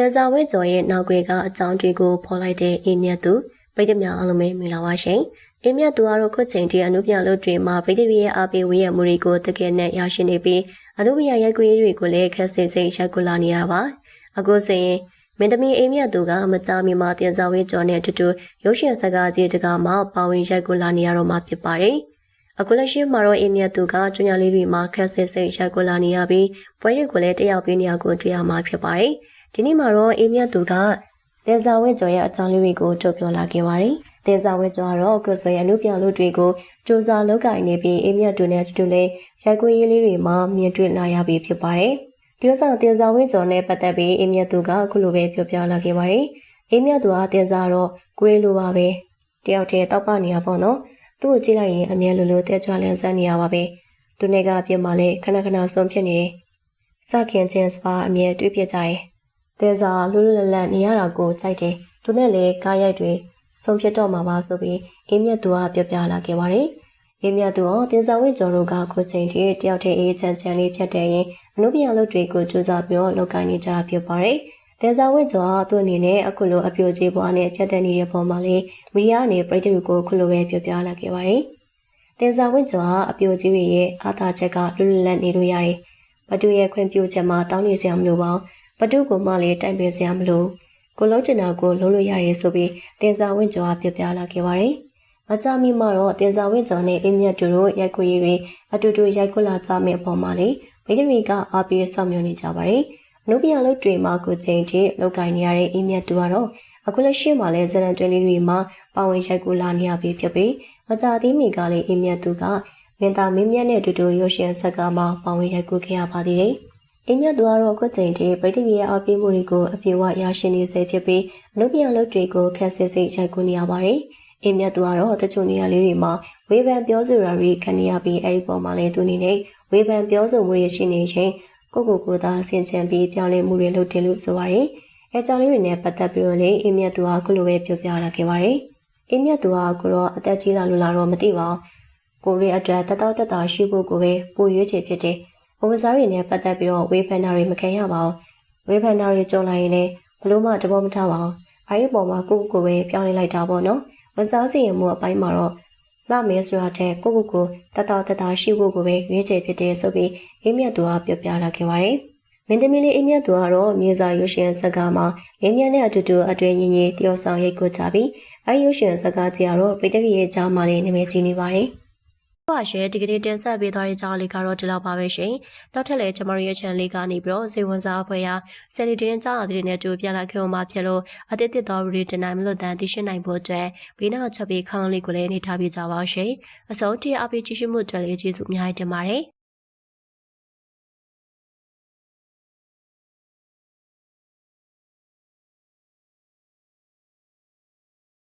တင်စာဝဲကျော်ရဲ့နောက်ွယ်ကအကြောင်းတွေကိုဖော်လိုက်တဲ့အိမ်မြတ်သူပြည်သူများအားလုံးပဲမင်္ဂလာပါရှင်။အိမ်မြတ်သူကတော့ခုချိန်ထိအနုပြလို့တွေမှာပြည်သူရဲ့အားပေးဝေးရမှုတွေကိုတကယ်နဲ့ရရှိနေပြီးအနုပြရိုက်ကွေးတွေကိုလည်းခက်စိတ်စိတ်ရိုက်ကူလာနေရပါ။အခုဆိုရင်မင်းသမီးအိမ်မြတ်သူကမကြာမီမှာတင်စာဝဲကျော်နဲ့အတူတူရုပ်ရှင်စကားကြီးတကာမှပါဝင်ရိုက်ကူလာနေရတော့မှဖြစ်ပါတယ်။အခုလက်ရှိမှာတော့အိမ်မြတ်သူကကျွညာလေးတွေမှာခက်ဆစ်စိတ်ရိုက်ကိုလာနေရပြီးပွဲတွေကိုလည်းတက်ရောက်ပေးနေရကိုတွေ့ရမှာဖြစ်ပါတယ်။ ဒီနေ့မှာတော့အိမ်မြတ်သူကတင်စာဝဲကျော်ရဲ့အကြောင်းလေးတွေကိုထုတ်ပြောလာခဲ့ပါတယ်။တင်စာဝဲကျော်ကတော့ကိုယ်ဆိုရဲ့အမှုပြန်လို့တွေကိုစူးစမ်းလုပ်ကိုင်နေပြီးအိမ်မြတ်သူနဲ့တူတူလေးရိုက်ကွေးရေးလေးတွေမှာမြင်တွေ့လာရပြီးဖြစ်ပါတယ်။ဒီဥစ္စာတင်စာဝဲကျော်နဲ့ပတ်သက်ပြီးအိမ်မြတ်သူကအခုလိုပဲပြောပြလာခဲ့ပါတယ်။အိမ်မြတ်သူကတင်စာတော့ဂရေလိုပါပဲ။တယောက်တည်းတောက်ပနေရပေါ့နော်။သူ့ကိုကြည့်လိုက်ရင်အမြဲလိုလိုတဲကြွလန်းဆန်းနေရပါပဲ။သူနဲ့ကအပြစ်မှလည်းခဏခဏဆုံးဖြစ်နေတယ်။စခင်ချင်းစပါအမြဲတွေ့ပြကြတယ်။ တဲစာလူလူလတ်လတ်နေရတာကိုကြိုက်တယ်။သူနဲ့လည်းကားရိုက်တွေဆုံးဖြစ်တော့မှာပါဆိုပြီးအင်းမြတ်သူကပြောပြလာခဲ့ပါတယ်။အင်းမြတ်သူကတင်စာဝင့်ကျော်တို့ကခုချိန်ထိတယောက်တည်းအေးချမ်းချမ်းလေးဖြစ်တဲ့ရင်အနုပညာလုပ်တွေကိုစူးစမ်းပြီးတော့လုပ်ကိုင်နေကြတာဖြစ်ပါတယ်။တင်စာဝင့်ကျော်ကသူ့အနေနဲ့အခုလိုအပြိုကြီးပွားနဲ့ဖြတ်တဲ့နေတဲ့ပုံမှာလေးမီဒီယာအနေပြည်သူကိုခုလိုပဲပြောပြလာခဲ့ပါတယ်။တင်စာဝင့်ကျော်ဟာအပြိုကြီးတွေရဲ့အာသာချက်ကလွတ်လွတ်လပ်နေလို့ရတယ်။ဘတုရဲ့ခွင့်ပြုချက်မှာတောင်းနေစရာမလိုပါဘူး။ ဘတုကမှလည်းတိုင်ပင်စရာမလို။ကိုလုံးကျင်တာကိုလုံးလို့ရတယ်ဆိုပြီးတင်စာဝင့်ကျော်ကပြပြလာခဲ့ပါတယ်။မကြမီမှာတော့တင်စာဝင့်ကျော်နဲ့အင်းမြတ်တို့ရိုက်ခွေရီတွေအတူတူရိုက်ခွလာကြမယ့်အပေါ်မှာလေမိဒရီကအားပေးဆောင်မြင်နေကြပါတယ်။အနုပညာလုပ်တွေမှာကိုချိန်ထိလောက်ကင်နေရတဲ့အင်းမြတ်တို့ကတော့အခုလက်ရှိမှာလဲဇလန်တွဲလေးတွေမှာပါဝင်ရိုက်ကူလာနေရပြီဖြစ်ပြီးမကြသေးမီကလည်းအင်းမြတ်သူကမင်းသားမင်းမြတ်နဲ့အတူတူရုပ်ရှင်ဇာတ်ကားမှာပါဝင်ရိုက်ကူခဲ့ရပါသေးတယ်။ အင်းမြတ်သူကတော့အခုချိန်ထိပြည်သူရဲ့အပေးမှုတွေကိုအပြေအဝရရှိနေစေဖြစ်ပြီးအနုပညာလုပ်တွေကိုခက်ဆစ်စိတ်ရိုက်ကူနေရပါတယ်။အင်းမြတ်သူကတော့တချို့နေရာလေးတွေမှာဝေဖန်ပြောဆိုတာတွေခံနေရပြီးအဲဒီပေါ်မှာလည်းသူအနေနဲ့ဝေဖန်ပြောဆိုမှုတွေရှိနေချိန်ကိုကိုကိုသာဆင်ခြင်ပြီးပြောင်းလဲမှုတွေလုပ်တယ်လို့ဆိုပါတယ်။အဲကြောင့်လေးတွေနဲ့ပတ်သက်ပြီးတော့လေအင်းမြတ်သူကခုလိုပဲပြောပြလာခဲ့ပါတယ်။အင်းမြတ်သူကကိုတော့အသက်ကြီးလာလို့လာတော့မသိပါဘူး။ကိုရီအတွက်တတော်တက်တာရှိဖို့ကိုပဲပိုရွေးချယ်ဖြစ်တယ်။ ဘဝစားတွေနဲ့ပတ်သက်ပြီးတော့ဝေဖန်တာတွေမခံရပါဘူး။ဝေဖန်တာတွေကြုံလာရင်လည်းဘလို့မှတဘောမထားပါဘူး။အဲဒီပေါ်မှာကိုကိုကိုပဲပြောင်းလဲလိုက်တာပေါ့နော်။ဝစားစီရင်မှုအပိုင်းမှာတော့လာမဲဆိုတာတဲ့ကိုကိုကိုတတော်တက်တာရှိဖို့ကိုပဲရွေးချယ်ဖြစ်တယ်ဆိုပြီးအင်းမြတ်သူကပြောပြလာခဲ့ပါတယ်။မင်းသမီးလေးအင်းမြတ်သူကတော့မြေစာရွှေရှင်စကားမှာမင်းမြတ်နဲ့အတူတူအတွဲညီညီတယောက်ဆောင်ရိတ်ကိုကြပြီးအဲဒီရွှေရှင်စကားကြီးကတော့ပြည်တရီရဲ့ကြားမှာလေးနာမည်ကြီးနေပါတယ်။ဟုတ် ပါရှင်ဒီကနေ့တင်ဆက်ပေးသွားတဲ့ကြောင်းလေးကတော့ဒီလောက်ပါပဲရှင်။နောက်ထပ်လည်းကျမတို့ရဲ့ channel လေးကနေပြီးတော့စေဝန်စားအဖွဲ့ရာဆယ်လီတင်းကြောင်းအသစ်နဲ့တူပြန်လာခဲ့အောင်မှာဖြစ်လို့အသစ်တစ်တော်ရီတင်နိုင်မလို့တန်သိရှိနိုင်ဖို့အတွက်ဘေးနောက်ချက်ပြီးခေါင်းလေးကိုလည်းနေထားပြကြပါရှင်။အစုံတီအပိကြည့်ရှုမှုအတွက်လည်းကျေးဇူးအများကြီးတင်ပါတယ်။